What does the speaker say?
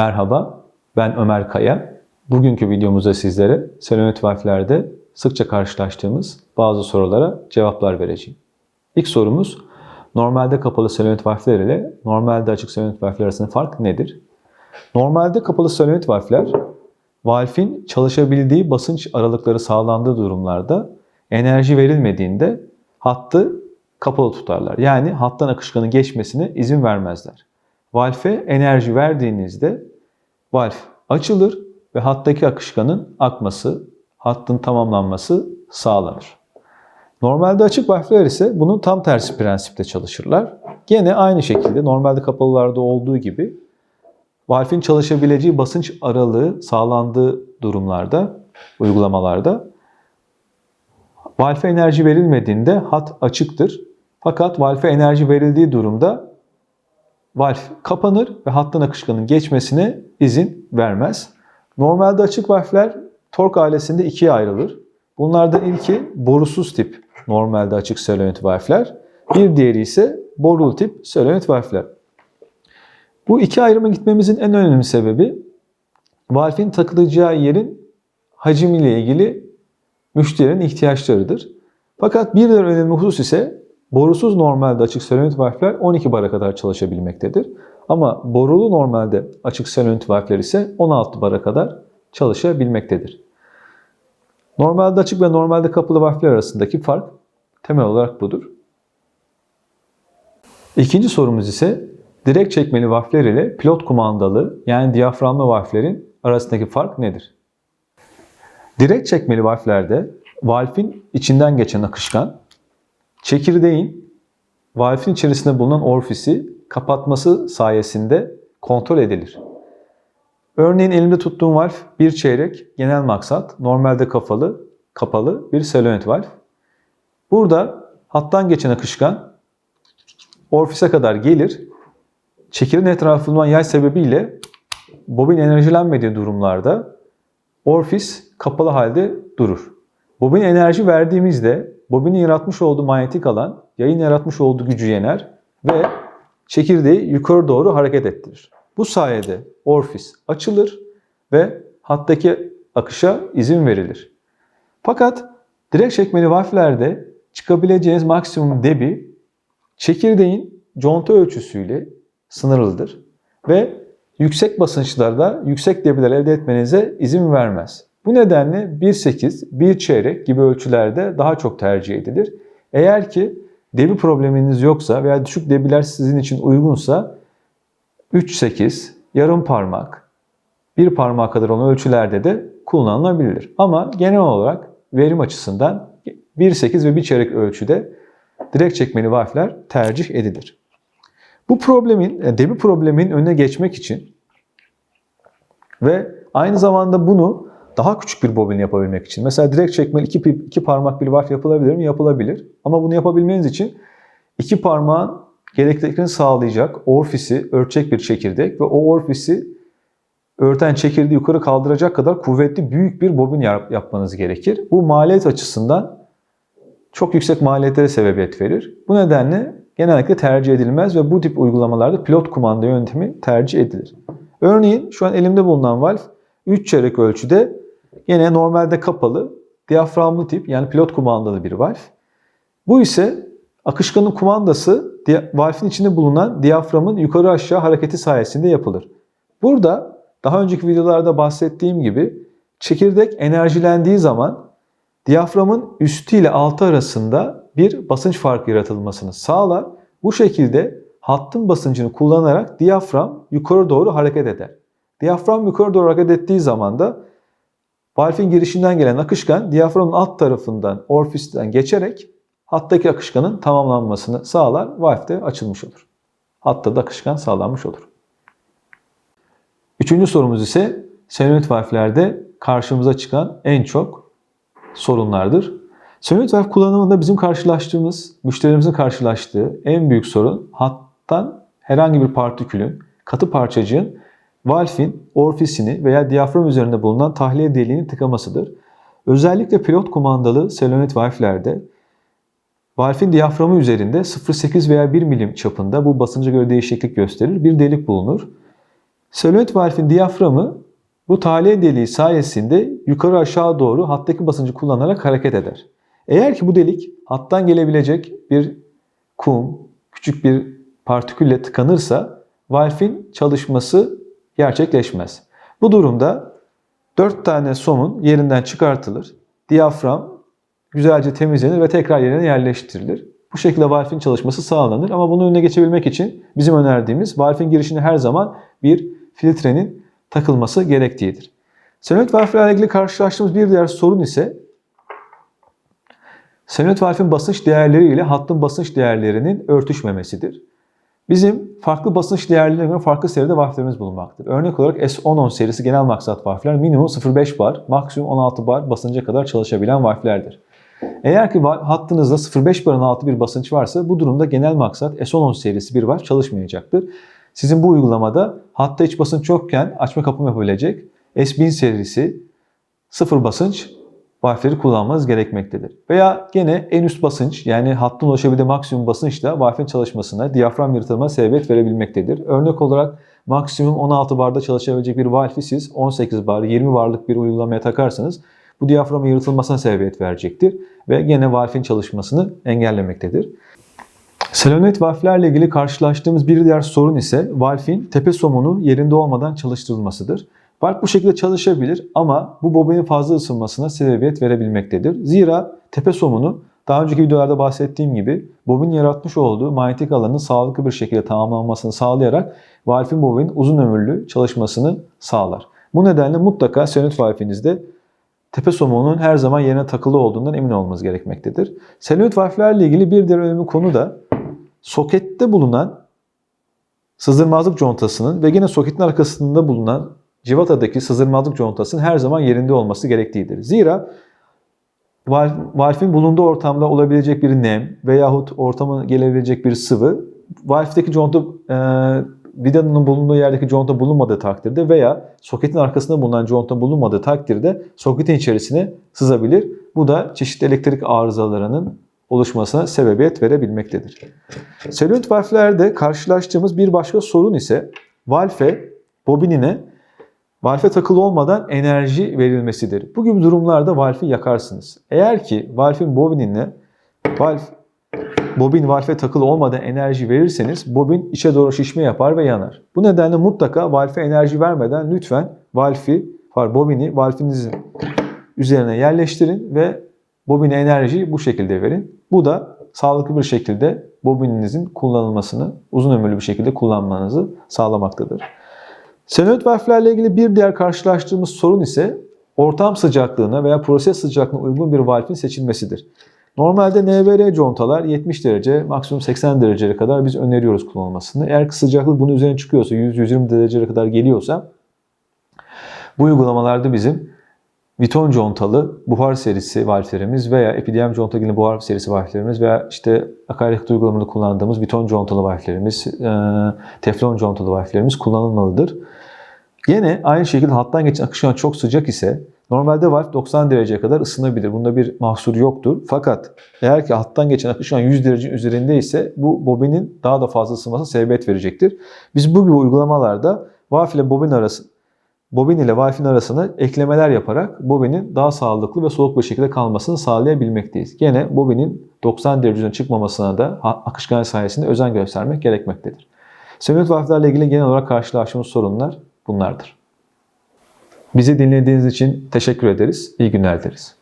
Merhaba, ben Ömer Kaya. Bugünkü videomuzda sizlere selenoid valflerde sıkça karşılaştığımız bazı sorulara cevaplar vereceğim. İlk sorumuz, normalde kapalı selenoid valfler ile normalde açık selenoid valfler arasında fark nedir? Normalde kapalı selenoid valfler, valfin çalışabildiği basınç aralıkları sağlandığı durumlarda enerji verilmediğinde hattı kapalı tutarlar. Yani hattan akışkanın geçmesine izin vermezler. Valfe enerji verdiğinizde valf açılır ve hattaki akışkanın akması, hattın tamamlanması sağlanır. Normalde açık valfler ise bunun tam tersi prensipte çalışırlar. Gene aynı şekilde normalde kapalılarda olduğu gibi valfin çalışabileceği basınç aralığı sağlandığı durumlarda, uygulamalarda valfe enerji verilmediğinde hat açıktır. Fakat valfe enerji verildiği durumda valf kapanır ve hattın akışkanın geçmesine izin vermez. Normalde açık valfler tork ailesinde ikiye ayrılır. Bunlardan ilki borusuz tip normalde açık selenoid valfler. Bir diğeri ise borulu tip selenoid valfler. Bu iki ayrıma gitmemizin en önemli sebebi valfin takılacağı yerin hacimiyle ilgili müşterinin ihtiyaçlarıdır. Fakat bir diğer önemli husus ise borusuz normalde açık selenoid valfler 12 bara kadar çalışabilmektedir. Ama borulu normalde açık selenoid valfler ise 16 bara kadar çalışabilmektedir. Normalde açık ve normalde kapalı valfler arasındaki fark temel olarak budur. İkinci sorumuz ise direkt çekmeli valfler ile pilot kumandalı yani diyaframlı valflerin arasındaki fark nedir? Direkt çekmeli valflerde valfin içinden geçen akışkan çekirdeğin valfin içerisinde bulunan orfisi kapatması sayesinde kontrol edilir. Örneğin elimde tuttuğum valf bir çeyrek genel maksat normalde kapalı, kapalı bir selenoid valf. Burada hattan geçen akışkan orfise kadar gelir. Çekirdeğin etrafından yay sebebiyle bobin enerjilenmediği durumlarda orfis kapalı halde durur. Bobin enerji verdiğimizde bobinin yaratmış olduğu manyetik alan yayın yaratmış olduğu gücü yener ve çekirdeği yukarı doğru hareket ettirir. Bu sayede orfis açılır ve hattaki akışa izin verilir. Fakat direkt çekmeli valflerde çıkabileceğiniz maksimum debi çekirdeğin conta ölçüsüyle sınırlıdır ve yüksek basınçlarda yüksek debiler elde etmenize izin vermez. Bu nedenle 1.8, 1 çeyrek gibi ölçülerde daha çok tercih edilir. Eğer ki debi probleminiz yoksa veya düşük debiler sizin için uygunsa 3.8, yarım parmak, bir parmağa kadar olan ölçülerde de kullanılabilir. Ama genel olarak verim açısından 1.8 ve 1 çeyrek ölçüde direkt çekmeli valfler tercih edilir. Bu problemin, e, debi problemin önüne geçmek için ve aynı zamanda bunu daha küçük bir bobin yapabilmek için. Mesela direkt çekmeli iki, iki parmak bir valf yapılabilir mi? Yapılabilir. Ama bunu yapabilmeniz için iki parmağın gerekliliklerini sağlayacak orfisi örtecek bir çekirdek ve o orfisi örten çekirdeği yukarı kaldıracak kadar kuvvetli büyük bir bobin yapmanız gerekir. Bu maliyet açısından çok yüksek maliyetlere sebebiyet verir. Bu nedenle genellikle tercih edilmez ve bu tip uygulamalarda pilot kumanda yöntemi tercih edilir. Örneğin şu an elimde bulunan valf 3 çeyrek ölçüde yine normalde kapalı diyaframlı tip yani pilot kumandalı bir valf. Bu ise akışkanın kumandası valfin içinde bulunan diyaframın yukarı aşağı hareketi sayesinde yapılır. Burada daha önceki videolarda bahsettiğim gibi çekirdek enerjilendiği zaman diyaframın üstü ile altı arasında bir basınç farkı yaratılmasını sağlar. Bu şekilde hattın basıncını kullanarak diyafram yukarı doğru hareket eder. Diyafram yukarı doğru hareket ettiği zaman da valfin girişinden gelen akışkan diyaframın alt tarafından orfisten geçerek hattaki akışkanın tamamlanmasını sağlar. Valf de açılmış olur. Hatta da akışkan sağlanmış olur. Üçüncü sorumuz ise selenoid valflerde karşımıza çıkan en çok sorunlardır. Selenoid valf kullanımında bizim karşılaştığımız, müşterimizin karşılaştığı en büyük sorun hattan herhangi bir partikülün, katı parçacığın valfin orfisini veya diyafram üzerinde bulunan tahliye deliğini tıkamasıdır. Özellikle pilot kumandalı selenoid valflerde valfin diyaframı üzerinde 0.8 veya 1 milim çapında bu basınca göre değişiklik gösterir bir delik bulunur. Selenoid valfin diyaframı bu tahliye deliği sayesinde yukarı aşağı doğru hattaki basıncı kullanarak hareket eder. Eğer ki bu delik hattan gelebilecek bir kum, küçük bir partikülle tıkanırsa valfin çalışması gerçekleşmez. Bu durumda 4 tane somun yerinden çıkartılır. Diyafram güzelce temizlenir ve tekrar yerine yerleştirilir. Bu şekilde valfin çalışması sağlanır ama bunun önüne geçebilmek için bizim önerdiğimiz valfin girişine her zaman bir filtrenin takılması gerektiğidir. Selenoid valflerle ilgili karşılaştığımız bir diğer sorun ise selenoid valfin basınç değerleri ile hattın basınç değerlerinin örtüşmemesidir. Bizim farklı basınç değerlerine göre farklı seride valflerimiz bulunmaktadır. Örnek olarak S1010 serisi genel maksat valfler minimum 0.5 bar, maksimum 16 bar basınca kadar çalışabilen valflerdir. Eğer ki hattınızda 0.5 barın altı bir basınç varsa bu durumda genel maksat S1010 serisi bir valf çalışmayacaktır. Sizin bu uygulamada hatta iç basınç yokken açma kapama yapabilecek S1000 serisi sıfır basınç valfleri kullanmanız gerekmektedir. Veya gene en üst basınç yani hattın ulaşabildiği maksimum basınçla valfin çalışmasına diyafram yırtılma sebebiyet verebilmektedir. Örnek olarak maksimum 16 barda çalışabilecek bir valfi siz 18 bar, 20 barlık bir uygulamaya takarsanız bu diyaframın yırtılmasına sebebiyet verecektir ve gene valfin çalışmasını engellemektedir. Selenoid valflerle ilgili karşılaştığımız bir diğer sorun ise valfin tepe somunu yerinde olmadan çalıştırılmasıdır. Valf bu şekilde çalışabilir ama bu bobinin fazla ısınmasına sebebiyet verebilmektedir. Zira tepe somunu daha önceki videolarda bahsettiğim gibi bobin yaratmış olduğu manyetik alanın sağlıklı bir şekilde tamamlanmasını sağlayarak valfin bobinin uzun ömürlü çalışmasını sağlar. Bu nedenle mutlaka selenoid valfinizde tepe somunun her zaman yerine takılı olduğundan emin olmanız gerekmektedir. Selenoid valflerle ilgili bir diğer önemli konu da sokette bulunan sızdırmazlık contasının ve yine soketin arkasında bulunan civatadaki sızdırmazlık contasının her zaman yerinde olması gerektiğidir. Zira valfin bulunduğu ortamda olabilecek bir nem veyahut ortama gelebilecek bir sıvı valfteki conta e, vidanın bulunduğu yerdeki conta bulunmadığı takdirde veya soketin arkasında bulunan conta bulunmadığı takdirde soketin içerisine sızabilir. Bu da çeşitli elektrik arızalarının oluşmasına sebebiyet verebilmektedir. Selülit valflerde karşılaştığımız bir başka sorun ise valfe, bobinine valfe takılı olmadan enerji verilmesidir. Bu gibi durumlarda valfi yakarsınız. Eğer ki valfin bobinine valf bobin valfe takılı olmadan enerji verirseniz bobin içe doğru şişme yapar ve yanar. Bu nedenle mutlaka valfe enerji vermeden lütfen valfi, var bobini valfinizin üzerine yerleştirin ve bobine enerjiyi bu şekilde verin. Bu da sağlıklı bir şekilde bobininizin kullanılmasını uzun ömürlü bir şekilde kullanmanızı sağlamaktadır. Selenoid valflerle ilgili bir diğer karşılaştığımız sorun ise ortam sıcaklığına veya proses sıcaklığına uygun bir valfin seçilmesidir. Normalde NVR contalar 70 derece, maksimum 80 dereceye kadar biz öneriyoruz kullanılmasını. Eğer sıcaklık bunun üzerine çıkıyorsa, 100-120 dereceye kadar geliyorsa bu uygulamalarda bizim Viton contalı buhar serisi valflerimiz veya epidem contalı buhar serisi valflerimiz veya işte akaryakıt uygulamada kullandığımız Viton contalı valflerimiz, teflon contalı valflerimiz kullanılmalıdır. Yine aynı şekilde hattan geçen akışkan çok sıcak ise normalde valf 90 dereceye kadar ısınabilir. Bunda bir mahsur yoktur. Fakat eğer ki hattan geçen akışkan 100 derece üzerinde ise bu bobinin daha da fazla ısınmasına sebebiyet verecektir. Biz bu gibi uygulamalarda valf ile bobin arası bobin ile valfin arasına eklemeler yaparak bobinin daha sağlıklı ve soğuk bir şekilde kalmasını sağlayabilmekteyiz. Gene bobinin 90 dereceden çıkmamasına da akışkan sayesinde özen göstermek gerekmektedir. Selenoid valflerle ilgili genel olarak karşılaştığımız sorunlar bunlardır. Bizi dinlediğiniz için teşekkür ederiz. İyi günler dileriz.